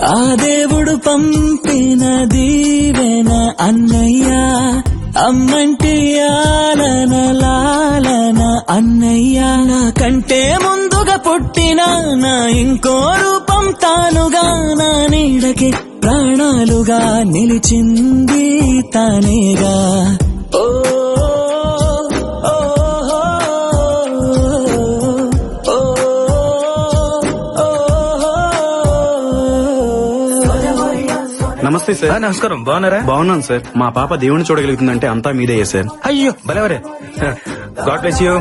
ఆ దేవుడు పంపిన దీవెన అన్నయ్య అమ్మంటి ఆలన లాలన అన్నయ్య. నా కంటే ముందుగా పుట్టిన నా ఇంకో రూపం తానుగా నా నీడకి ప్రాణాలుగా నిలిచింది తానేగా. నమస్తే సార్ నమస్కారం. బాగున్నారా? బాగున్నాను సార్ మా పాప దేవుని చూడగలుగుతుందంటే అంతా మీదే సార్ అయ్యో బలవరే గాడ్ బ్లెస్ యూ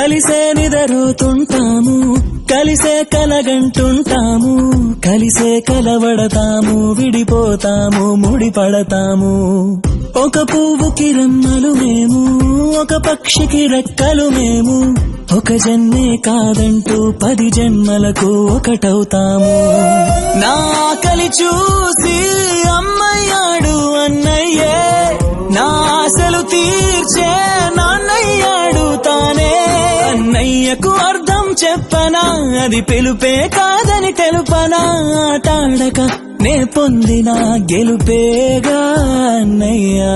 కలిసే నిదరుతుంటాము కలిసే కలగంటుంటాము కలిసే కలవడతాము విడిపోతాము ముడిపడతాము. ఒక పువ్వుకి రమ్మలు మేము ఒక పక్షికి రెక్కలు మేము ఒక జన్మే కాదంటూ పది జన్మలకు ఒకటవుతాము. నా కలి చూసి అమ్మయ్యాడు అన్నయ్యే నా ఆశలు తీ అన్నయ్యకు అర్థం చెప్పనా? అది పిలుపే కాదని తెలుపనా? ఆటాడక నే పొందిన గెలుపేగా అన్నయ్యా.